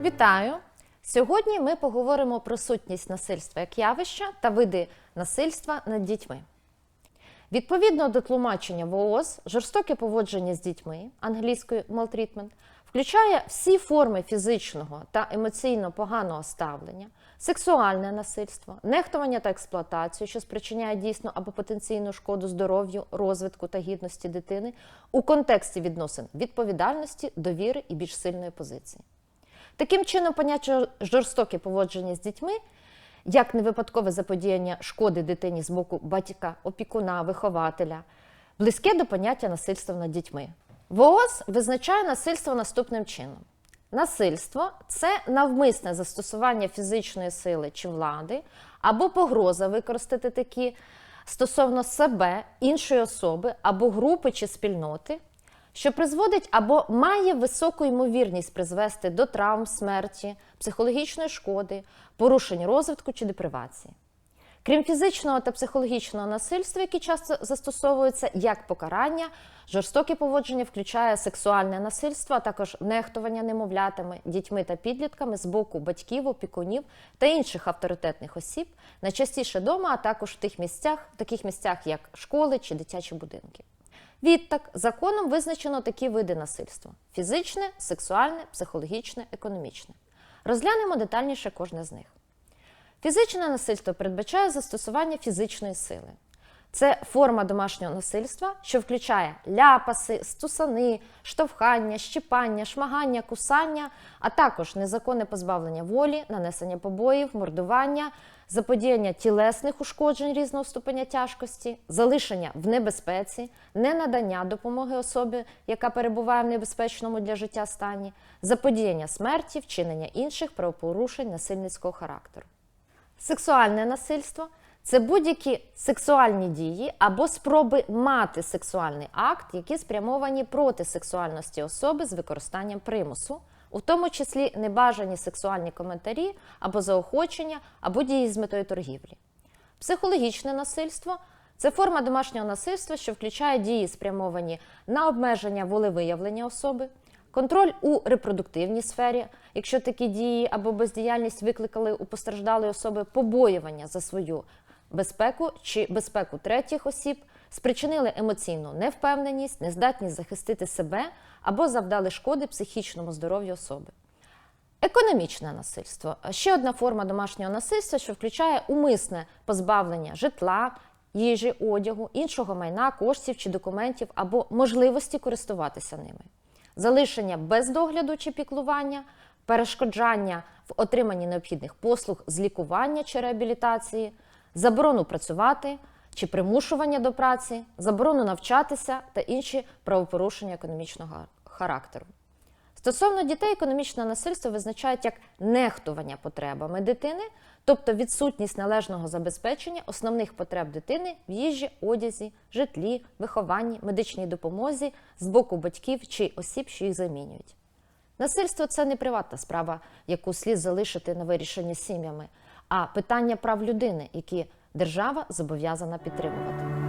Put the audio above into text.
Вітаю! Сьогодні ми поговоримо про сутність насильства як явища та види насильства над дітьми. Відповідно до тлумачення ВООЗ, жорстоке поводження з дітьми англійською maltreatment, включає всі форми фізичного та емоційно поганого ставлення, сексуальне насильство, нехтування та експлуатацію, що спричиняє дійсну або потенційну шкоду здоров'ю, розвитку та гідності дитини у контексті відносин відповідальності, довіри і більш сильної позиції. Таким чином, поняття жорстоке поводження з дітьми, як невипадкове заподіяння шкоди дитині з боку батька, опікуна, вихователя, близьке до поняття насильства над дітьми. ВООЗ визначає насильство наступним чином: насильство це навмисне застосування фізичної сили чи влади або погроза використати такі стосовно себе, іншої особи або групи чи спільноти що призводить або має високу ймовірність призвести до травм, смерті, психологічної шкоди, порушень розвитку чи депривації. Крім фізичного та психологічного насильства, які часто застосовуються як покарання, жорстоке поводження включає сексуальне насильство, а також нехтування немовлятами, дітьми та підлітками з боку батьків, опікунів та інших авторитетних осіб, найчастіше вдома, а також в тих місцях, таких місцях, як школи чи дитячі будинки. Відтак, законом визначено такі види насильства: фізичне, сексуальне, психологічне, економічне. Розглянемо детальніше кожне з них. Фізичне насильство передбачає застосування фізичної сили. Це форма домашнього насильства, що включає ляпаси, стусани, штовхання, щипання, шмагання, кусання, а також незаконне позбавлення волі, нанесення побоїв, мордування, заподіяння тілесних ушкоджень різного ступеня тяжкості, залишення в небезпеці, ненадання допомоги особі, яка перебуває в небезпечному для життя стані, заподіяння смерті, вчинення інших правопорушень насильницького характеру. Сексуальне насильство це будь-які сексуальні дії або спроби мати сексуальний акт, які спрямовані проти сексуальності особи з використанням примусу, у тому числі небажані сексуальні коментарі або заохочення, або дії з метою торгівлі. Психологічне насильство це форма домашнього насильства, що включає дії, спрямовані на обмеження волевиявлення особи, контроль у репродуктивній сфері, якщо такі дії або бездіяльність викликали у постраждалої особи побоювання за свою безпеку чи безпеку третіх осіб, спричинили емоційну невпевненість, нездатність захистити себе або завдали шкоди психічному здоров'ю особи. Економічне насильство ще одна форма домашнього насильства, що включає умисне позбавлення житла, їжі, одягу, іншого майна, коштів чи документів або можливості користуватися ними, залишення без догляду чи піклування, перешкоджання в отриманні необхідних послуг з лікування чи реабілітації, заборону працювати чи примушування до праці, заборону навчатися та інші правопорушення економічного характеру. Стосовно дітей, економічне насильство визначають як нехтування потребами дитини, тобто відсутність належного забезпечення основних потреб дитини в їжі, одязі, житлі, вихованні, медичній допомозі з боку батьків чи осіб, що їх замінюють. Насильство це не приватна справа, яку слід залишити на вирішенні сім'ями, а питання прав людини, які держава зобов'язана підтримувати.